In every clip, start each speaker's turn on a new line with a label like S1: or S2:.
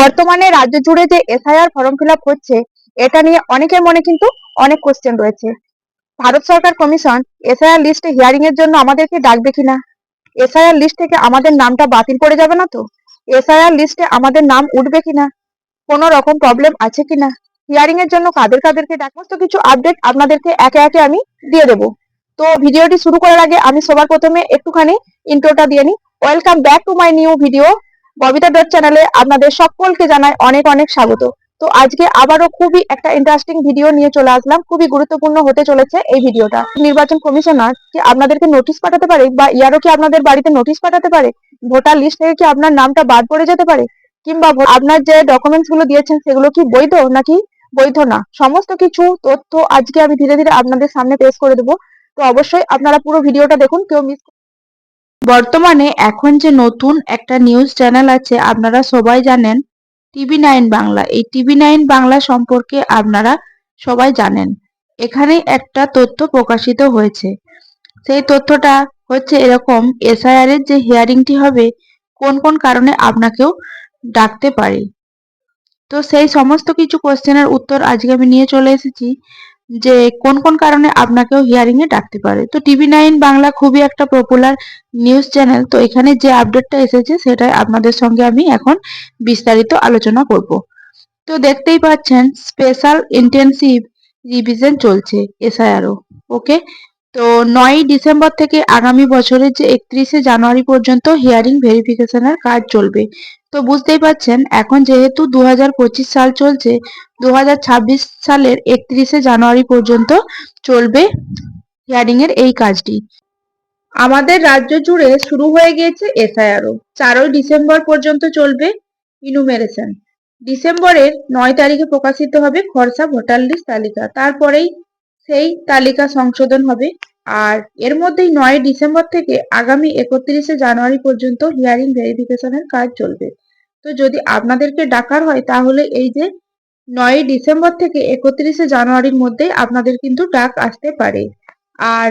S1: বর্তমানে রাজ্য জুড়ে যে এসআইআর ফর্ম ফিল হচ্ছে, এটা নিয়ে অনেকের মনে কিন্তু অনেক কোশ্চেন রয়েছে। ভারত সরকার কমিশন এসআইআর লিস্টে হিয়ারিং এর জন্য আমাদেরকে ডাকবে কিনা? এসআইআর লিস্ট থেকে আমাদের নামটা বাতিল করে যাবে না তো? এসআইআর লিস্টে আমাদের নাম উঠবে কিনা? কোনো রকম প্রবলেম আছে কিনা? হিয়ারিং এর জন্য কাদের কাদেরকে ডাক? সমস্ত কিছু আপডেট আপনাদেরকে একে একে আমি দিয়ে দেবো। তো ভিডিওটি শুরু করার আগে আমি সবার প্রথমে একটুখানি ইন্ট্রোটা দিয়ে নিই। Welcome back to my new video Babita dot চ্যানেলে আপনাদের সকলকে জানাই অনেক অনেক স্বাগত। তো আজকে আবারও খুবই একটা ইন্টারেস্টিং ভিডিও নিয়ে চলে আসলাম। খুবই গুরুত্বপূর্ণ হতে চলেছে এই ভিডিওটা নির্বাচন কমিশনার কি আপনাদেরকে নোটিশ পাঠাতে পারে বা ইয়ারও কি আপনাদের বাড়িতে নোটিশ পাঠাতে পারে? ভোটার লিস্ট থেকে কি আপনার নামটা বাদ পড়ে যেতে পারে? কিংবা আপনার যে ডকুমেন্টসগুলো দিয়েছেন সেগুলো কি বৈধ নাকি বৈধ না? সমস্ত কিছু তথ্য আজকে আমি ধীরে ধীরে আপনাদের সামনে পেশ করে দেবো। তো অবশ্যই আপনারা পুরো ভিডিওটা দেখুন। কেউ মিস বর্তমানে এখন যে নতুন একটা নিউজ চ্যানেল আছে, আপনারা সবাই জানেন, টিভি নাইন বাংলা। এই টিভি নাইন বাংলা সম্পর্কে আপনারা সবাই জানেন। এখানে একটা তথ্য প্রকাশিত হয়েছে। সেই তথ্যটা হচ্ছে এরকম, এসআইআর এর যে হিয়ারিংটি হবে, কোন কোন কারণে আপনাকেও ডাকতে পারে। তো সেই সমস্ত কিছু কোশ্চেনের উত্তর আজকে আমি নিয়ে চলে এসেছি। যে কোন কোন কারণে আপনাকেও হিয়ারিং এ ডাকতে পারে। তো টিভি নাইন বাংলা খুবই একটা পপুলার নিউজ চ্যানেল তো এখানে যে আপডেটটা এসেছে সেটাই আপনাদের সঙ্গে আমি এখন বিস্তারিত আলোচনা করব। তো দেখতেই পাচ্ছেন স্পেশাল ইন্টেনসিভ রিভিশন চলছে এসআইআরও ওকে তো নয়ই ডিসেম্বর থেকে আগামী বছরের যে একত্রিশে জানুয়ারি পর্যন্ত হিয়ারিং ভেরিফিকেশনের কাজ চলবে। তো বুঝতেই পাচ্ছেন এখন যেহেতু দু হাজার পঁচিশ সাল চলছে দু হাজার ছাব্বিশ সালের একত্রিশে জানুয়ারি পর্যন্ত চলবে হিয়ারিং এর এই কাজটি। আমাদের রাজ্য জুড়ে শুরু হয়ে গিয়েছে এসআইআরও চারই ডিসেম্বর পর্যন্ত চলবে ইনুমেরেশন ডিসেম্বরের নয় তারিখে প্রকাশিত হবে খরসা ভোটার লিস্ট তালিকা। তারপরেই সেই তালিকা সংশোধন হবে। আর এর মধ্যেই নয় ডিসেম্বর থেকে আগামী একত্রিশে জানুয়ারি পর্যন্ত হিয়ারিং ভেরিফিকেশনের কাজ চলবে। তো যদি আপনাদেরকে ডাকার হয়, তাহলে এই যে নয় ডিসেম্বর থেকে একত্রিশে জানুয়ারির মধ্যে আপনাদের কিন্তু ডাক আসতে পারে। আর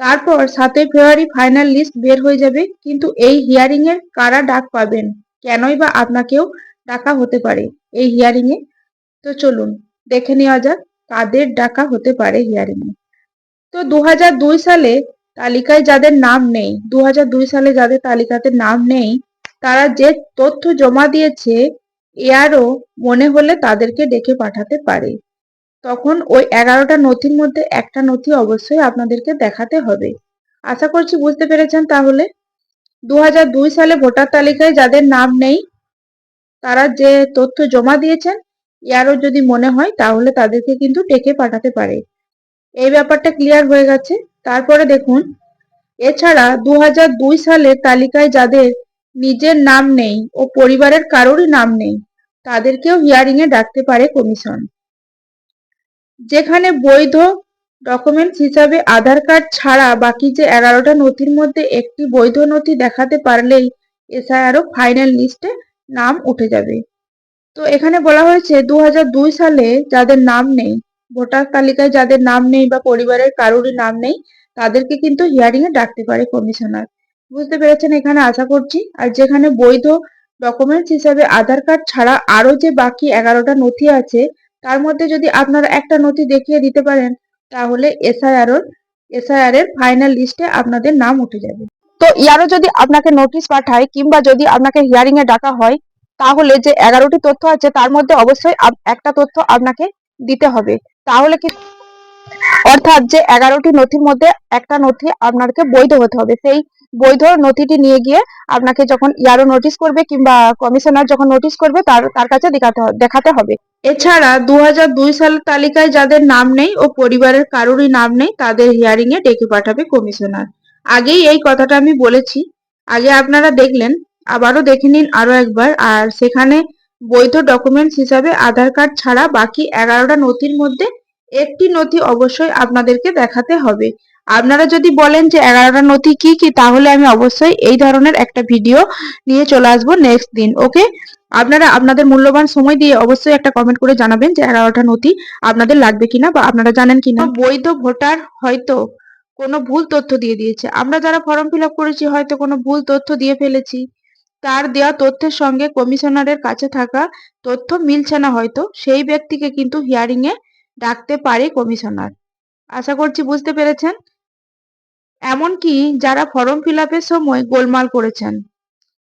S1: তারপর সাতই ফেব্রুয়ারি ফাইনাল লিস্ট বের হয়ে যাবে, কিন্তু এই হিয়ারিং এর কারা ডাক পাবেন? কেনই বা আপনাকেও ডাকা হতে পারে এই হিয়ারিং এ? তো চলুন, দেখে নেওয়া যাক, কাদের ডাকা হতে পারে হিয়ারিং এ? তো দু দুই সালে তালিকায় যাদের নাম নেই দু হাজার দুই সালে যাদের তালিকাতে নাম নেই, তারা যে তথ্য জমা দিয়েছে এআরও মনে হলে তাদেরকে ডেকে পাঠাতে পারে। তখন ওই এগারোটা নথির মধ্যে একটা নথি অবশ্যই আপনাদেরকে দেখাতে হবে। আশা করছি বুঝতে পেরেছেন তাহলে? দু হাজার দুই সালে ভোটার তালিকায় যাদের নাম নেই, তারা যে তথ্য জমা দিয়েছেন ইয়ারও যদি মনে হয়, তাহলে তাদেরকে কিন্তু ডেকে পাঠাতে পারে। এই ব্যাপারটা ক্লিয়ার হয়ে গেছে। তারপরে দেখুন, এছাড়া দু দুই সালের তালিকায় যাদের নিজের নাম নেই ও পরিবারের কারোরই নাম নেই, তাদেরকেও হিয়ারিং এ ডাকতে পারে কমিশন যেখানে বৈধ ডকুমেন্টস হিসাবে আধার কার্ড ছাড়া বাকি যে এগারোটা নথির মধ্যে একটি বৈধ নথি দেখাতে পারলেই এসআইআরও ফাইনাল লিস্টে নাম উঠে যাবে। তো এখানে বলা হয়েছে দু হাজার দুই সালে যাদের নাম নেই ভোটার তালিকায় যাদের নাম নেই বা পরিবারের কারোরই নাম নেই, তাদেরকে কিন্তু হিয়ারিং এ ডাকতে পারে কমিশনার বুঝতে পেরেছেন? এখানে আশা করছি। আর যেখানে বৈধ ডকুমেন্টস হিসাবে আধার কার্ড ছাড়া আরও যে বাকি এগারোটা নথি আছে, তার মধ্যে যদি আপনারা একটা নথি দেখিয়ে দিতে পারেন, তাহলে এসআইআর এসআইআর এর ফাইনাল লিস্টে আপনাদের নাম উঠে যাবে। তো ইয়ারও যদি আপনাকে নোটিশ পাঠায় কিংবা যদি আপনাকে হিয়ারিং এ ডাকা হয়, তাহলে যে এগারোটি তথ্য আছে, তার মধ্যে অবশ্যই একটা তথ্য আপনাকে দিতে হবে। তাহলে কি অর্থাৎ যে এগারোটি নথির মধ্যে একটা নথি আপনাকে বৈধ হতে হবে। সেই বৈধ নথিটি নিয়ে গিয়ে আপনাকে যখন ইয়ারও নোটিশ করবে কিংবা কমিশনার যখন নোটিশ করবে তার তার কাছে দেখাতে দেখাতে হবে। এছাড়া দু সালের তালিকায় যাদের নাম নেই ও পরিবারের কারোরই নাম নেই তাদের হিয়ারিং এ ডেকে পাঠাবে কমিশনার আগেই এই কথাটা আমি বলেছি। আগে আপনারা দেখলেন, আবারও দেখে নিন আরও একবার। আর সেখানে বৈধ ডকুমেন্টস হিসাবে আধার কার্ড ছাড়া বাকি এগারোটা নথির মধ্যে একটি নথি অবশ্যই আপনাদেরকে দেখাতে হবে। আপনারা যদি বলেন যে এগারোটা নথি কি কি, তাহলে আমি অবশ্যই এই ধরনের একটা ভিডিও নিয়ে চলে আসব নেক্সট দিন ওকে আপনারা, আপনাদের মূল্যবান সময় দিয়ে অবশ্যই একটা কমেন্ট করে জানাবেন যে এগারোটা নথি আপনাদের লাগবে কিনা বা আপনারা জানেন কিনা। বৈধ ভোটার হয়তো কোনো ভুল তথ্য দিয়ে দিয়েছে। আমরা যারা ফর্ম ফিল করেছি, হয়তো কোনো ভুল তথ্য দিয়ে ফেলেছি। তার দেওয়া তথ্যের সঙ্গে কমিশনারের কাছে থাকা তথ্য মিলছে না হয়তো। সেই ব্যক্তিকে কিন্তু হিয়ারিং এ ডাকতে পারে কমিশনার। আশা করছি বুঝতে পেরেছেন? এমনকি যারা ফর্ম ফিল আপের সময় গোলমাল করেছেন,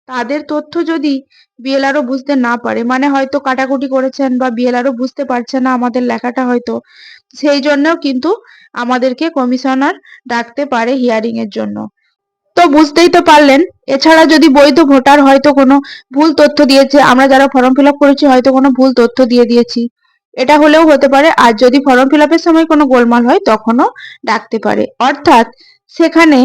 S1: তাদের তথ্য যদি বিএলআরও বুঝতে না পারে মানে হয়তো কাটাকুটি করেছেন বা বিএলআরও বুঝতে পারছে না আমাদের লেখাটা হয়তো, সেই জন্যও কিন্তু আমাদেরকে কমিশনার ডাকতে পারে হিয়ারিং এর জন্য। তো বুঝতেই তো পারলেন, এছাড়া যদি বৈধ ভোটার হয়তো কোনো ভুল তথ্য দিয়েছে, আমরা যারা ফর্ম ফিল করেছি হয়তো কোনো ভুল তথ্য দিয়ে দিয়েছি। এটা হলেও হতে পারে। আর যদি ফর্ম ফিল আপের সময় কোনো গোলমাল হয়, তখনও ডাকতে পারে। অর্থাৎ সেখানে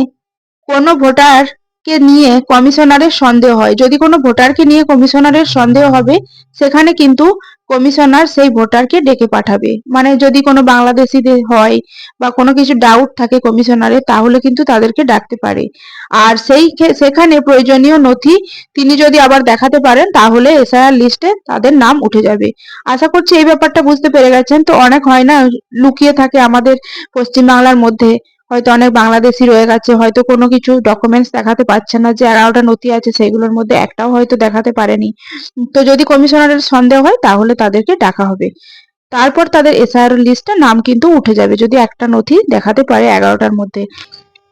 S1: কোনো ভোটারকে নিয়ে কমিশনারের সন্দেহ হয়। যদি কোনো ভোটারকে নিয়ে কমিশনারের সন্দেহ হবে, সেখানে কিন্তু কমিশনার সেই ভোটারকে ডেকে পাঠাবে। মানে যদি কোনো বাংলাদেশিদের হয় বা কোনো কিছু ডাউট থাকে কমিশনারের, তাহলে কিন্তু তাদেরকে ডাকতে পারে। আর সেই সেখানে প্রয়োজনীয় নথি তিনি যদি আবার দেখাতে পারেন, তাহলে এসআইআর লিস্টে তাদের নাম উঠে যাবে। আশা করছি এই ব্যাপারটা বুঝতে পেরে গেছেন। তো অনেক হয় না, লুকিয়ে থাকে আমাদের পশ্চিমবাংলার মধ্যে। হয়তো অনেক বাংলাদেশি রয়ে গেছে, হয়তো কোনো কিছু ডকুমেন্টস দেখাতে পারছে না যে এগারোটা নথি আছে, সেগুলোর মধ্যে একটাও হয়তো দেখাতে পারেনি। তো যদি কমিশনারের সন্দেহ হয়, তাহলে তাদেরকে ডাকা হবে। তারপর তাদের এসআইআর লিস্টে নাম কিন্তু উঠে যাবে, যদি একটা নথি দেখাতে পারে এগারোটার মধ্যে।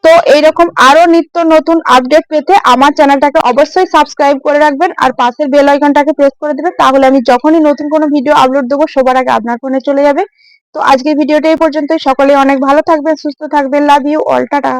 S1: তো এইরকম আরও নিত্য নতুন আপডেট পেতে আমার চ্যানেলটাকে অবশ্যই সাবস্ক্রাইব করে রাখবেন আর পাশের বেল আইকনটাকে প্রেস করে দেবেন, তাহলে আমি যখনই নতুন কোনো ভিডিও আপলোড দেবো, সবার আগে আপনার ফোনে চলে যাবে। তো আজকের ভিডিওটা এই পর্যন্তই। সকলে অনেক ভালো থাকবেন, সুস্থ থাকবেন। Love you all tata